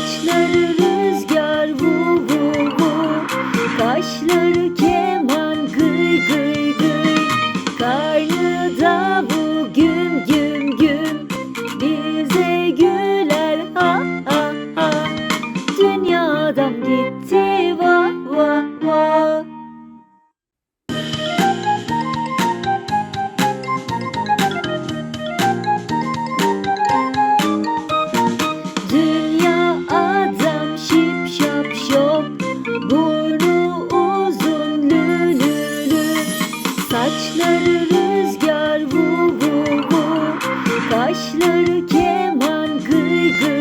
Saçları rüzgar bu bu bu Kaşları kem Saçları rüzgar bu bu bu Kaşları keman gıy gıy